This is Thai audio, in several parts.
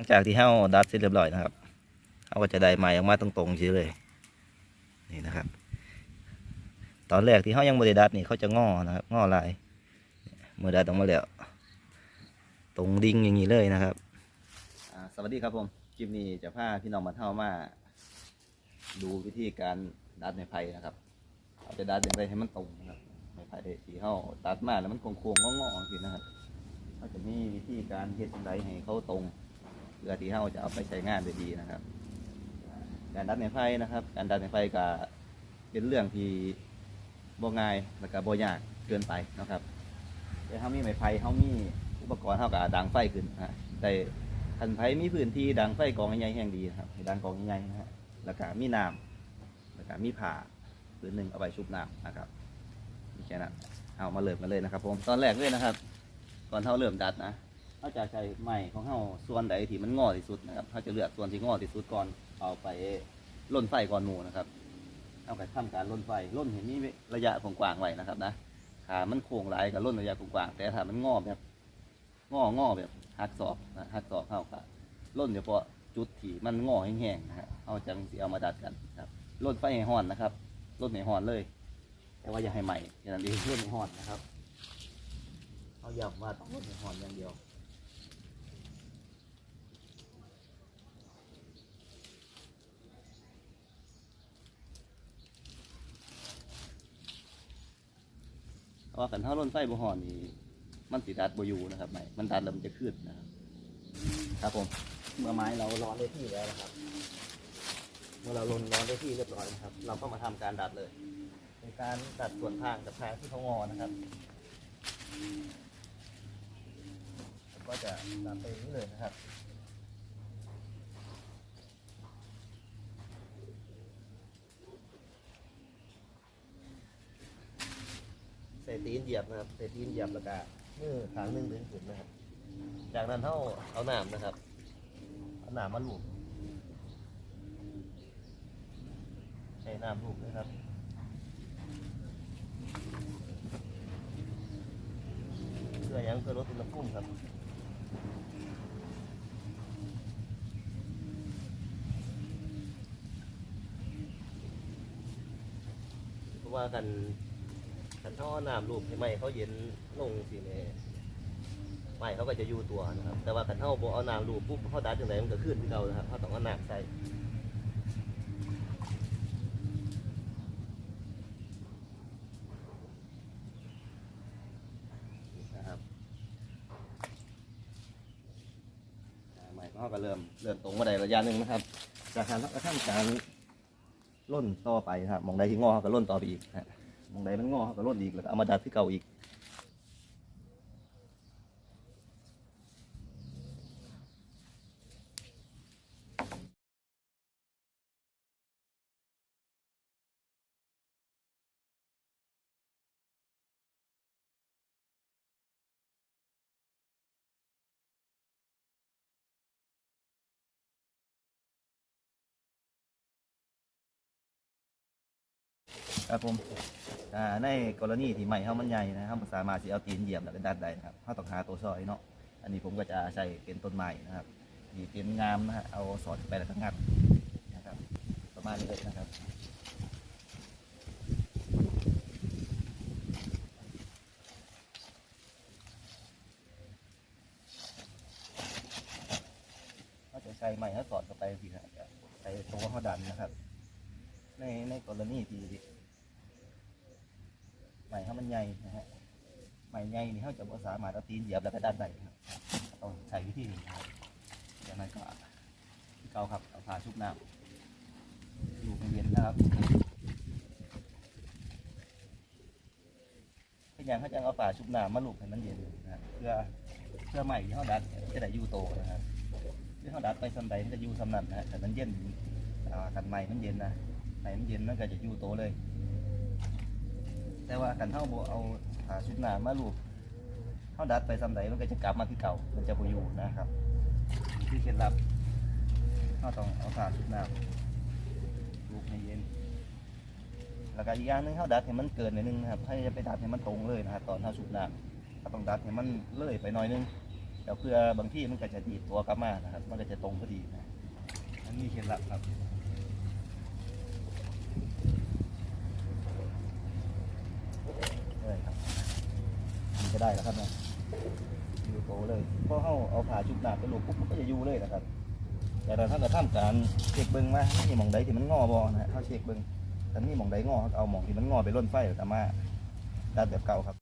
ลังจากที่เฮาดัดเสร็จเรียบร้อยนะครับเฮาก็จะได้ไม้ออกมาตรงๆเฉยเลย นี่นะครับ ตอนแรกที่เฮายังบ่ได้ดัดนี่เขาจะงอนะครับงอลายเมื่อดัดออกมาแล้ว ตรงดิ่งอย่างนี้เลยนะครับสวัสดีครับผมคลิปนี้จะพาพี่น้องมาเท่ามา ดูวิธีการดัดไม้ไผ่นะครับเราจะดัดอย่างไรให้มันตรงนะครับไม้ไผ่ที่เฮาดัดมาแล้วมันโค้งๆงอๆสินะครับเขาจะมีวิธีการเฮ็ดจั่งใดให้เขาตรง เพื่อที่เขาจะเอาไปใช้งานได้ดีนะครับ การดัดไม้ไฟนะครับ การดัดไม้ไฟก็เป็นเรื่องที่บ่ง่ายแล้วก็บ่ยากเกินไปนะครับแต่เขามีไม้ไฟเขามีอุปกรณ์เขาก็ดังไฟขึ้นนะแต่คันไฟมีพื้นที่ดังไฟกองใหญ่ๆแห่งดีนะครับให้ดังกองใหญ่ๆนะฮะแล้วก็มีน้ำแล้วก็มีผ้าผืนหนึ่งเอาไปชุบน้ำนะครับมีแค่นั้นเอามาเริ่มกันเลยนะครับผมตอนแรกเลยนะครับก่อนเท่าเริ่มดัดนะ เขาจะใช้ไม้ของเขาส่วนใดที่มันงอที่สุดนะครับเขาจะเลือกส่วนที่งอที่สุดก่อนเอาไปล่นไฟก่อนหมูนะครับ เอาไปทำการล่นไฟล่นเห็นนี่ระยะกว้างๆไว้นะครับนะขามันโค้งหลายกับล่นระยะกว้างๆแต่ถ้ามันงอแบบงองอแบบหักศอกนะหักศอกเข้าค่ะล่นเฉพาะจุดที่มันงอแห้งๆนะฮะเอาจังสีเอามาดัดกันครับล่นไฟให้ห่อนนะครับล่นให้ห่อนเลย แต่ว่าอย่าให้ใหม่อย่างนั้นเองล่นให้ห่อนนะครับเขาย้ำว่าต้องลดในหอนอย่างเดียว เพราะว่าขันเท้าล้นไฟบ่หอนนี่มันสิดดัดบ่อยู่นะครับไม่มันดัดแล้วมันจะขึ้นนะครับ ครับผมเมื่อไม้เราร้อนได้ที่แล้วนะครับ เมื่อเราลนร้อนได้ที่เรียบร้อยนะครับ เราก็มาทำการดัดเลยเป็นการดัดส่วนทางกับทางที่เขางอนะครับก็จะตามไปนี้เลยนะครับ ตีนเหยียบนะครับใส่ตีนเหยียบแล้วก็มือขางหนึงดึงขึ้นนะครับ จากนั้นเท่าเอาหนามนะครับเอาหนามมาลูบใช้หนามลูบนะครับ เพื่อหยังเพื่อลดอุณหภูมิครับ เพราะว่ากัน กันท่อน้ำรูปให้ไหมเขาเย็นลงสิเนี่ยไหมเขาก็จะอยู่ตัวนะครับ แต่ว่ากันเท่าโบเอาน้ำรูปปุ๊บเขาดัดจังไรมันก็ขึ้นที่เรานะครับเขาต้องเอาน้ำใส่นะครับอ่าไหมเขาก็เริ่มเริ่มตรงมาได้ระยะหนึ่งนะครับ จากการรับกระทั่งการล่นต่อไปครับมองใดที่งอเขาก็ล่นต่อไปอีกฮะ มองใดมันงอเขาก็ล่นอีกแล้วก็เอามาดัดที่เก่าอีก ครับผมอ่าในกรณีที่ไม้เขามันใหญ่นะครับสามารถที่เอาตีนเหยียบแล้วก็ดัดได้นะครับเขาต้องหาตัวซอยเนาะอันนี้ผมก็จะใช้เป็นต้นไม้นะครับมีเป็นงามนะฮะเอาสอดไปแล้วก็งัดนะครับ ประมาณนี้เลยนะครับเขาจะใช้ไม้เขาสอดเข้าไปสิครับใช้ตัวเขาดันนะครับ ในในกรณีที่ ใหม่เขามันใหญ่นะฮะใหม่ใหญ่นี่เขาจะบ่สามารถเอาตีนเหยียบแล้วก็ดันได้ครับต้องใช้วิธีนี้ครับจากนั้นก็เกาครับเอาผ้าชุบน้ำอยู่เย็นนะครับพยายามเขาจะเอาผ้าชุบน้ำมาลูบให้มันเย็นนะฮะเพื่อเพื่อใหม่ที่เขาดัดจะได้อยู่โตนะครับที่เขาดัดไปสันใดมันจะอยู่สำนันนะฮะแต่มันเย็นอ่ากันใหม่มันเย็นนะไหนมันเย็นมันก็จะอยู่โตเลย แต่ว่ากันเท่าโบเอาผ้าชุดหนามาลูบเท่าดัดไปซ้ำใดมันก็จะกลับมาที่เก่า มันจะโบอยู่นะครับนี่เคล็ดลับเราต้องเอาผ้าชุดหนาลูบให้เย็น แล้วก็อีกอย่างหนึงเท่าดัดให้มันเกินหน่อยนึงนะครับให้จะไปดัดให้มันตรงเลยนะครับตอนเท่าชุดหนาถ้าต้องดัดให้มันเลื่อยไปหน่อยนึงแล้วเพื่อบางที่มันก็จะดีดตัวกลับมานะครับ มันก็จะตรงพอดีนะอันนี้เคล็ดลับครับเลยครับมันจะ ได้แล้วครับเนี่ยอยู่โตเลยพอเขาเอาผ่าจุกหนาไปลูกปุ๊บมันก็จะอยู่เลยนะครับ แต่ถ้าท่านจะทำการเช็คเบิ้งว่ามีหมองใดที่มันงอบอนะฮะเขาเช็คเบิ้งแต่มีหมองใดงอเอาหมองที่มันงอไปร่นไฟแล้วก็มาดัดแบบเก่าครับ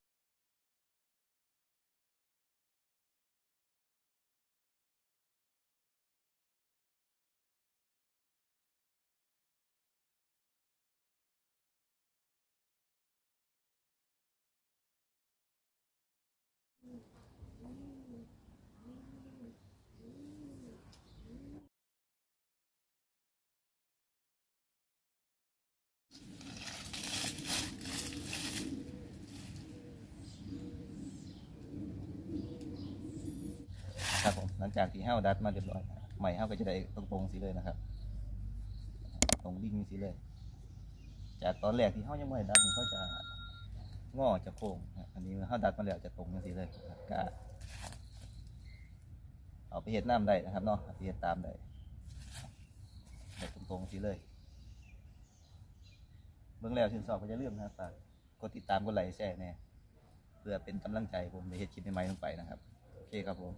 งจากที่ห้าดัดมาเรียบร้อยใหม่ห้าก็จะได้ตรงๆสีเลยนะครับ ตรงดิ่งสีเลย จากตอนแรกที่ห้ายังไม่ได้ดัดมันก็จะงอจะโค้งอันนี้ห้าดัดมาแล้วจะตรงสีเลยก็เอาไปเห็ดน้ำได้นะครับเนาะเอาไปเห็ดตามได้ได้ตรงๆสีเลย เบื้องแล้วชื่นชอบก็จะเลื่อมนะครับฝากกดติดตามกดไลค์แชร์แน่เพื่อเป็นกำลังใจผมในเฮ็ดคลิปใหม่ๆลงไปนะครับ โอเคครับผม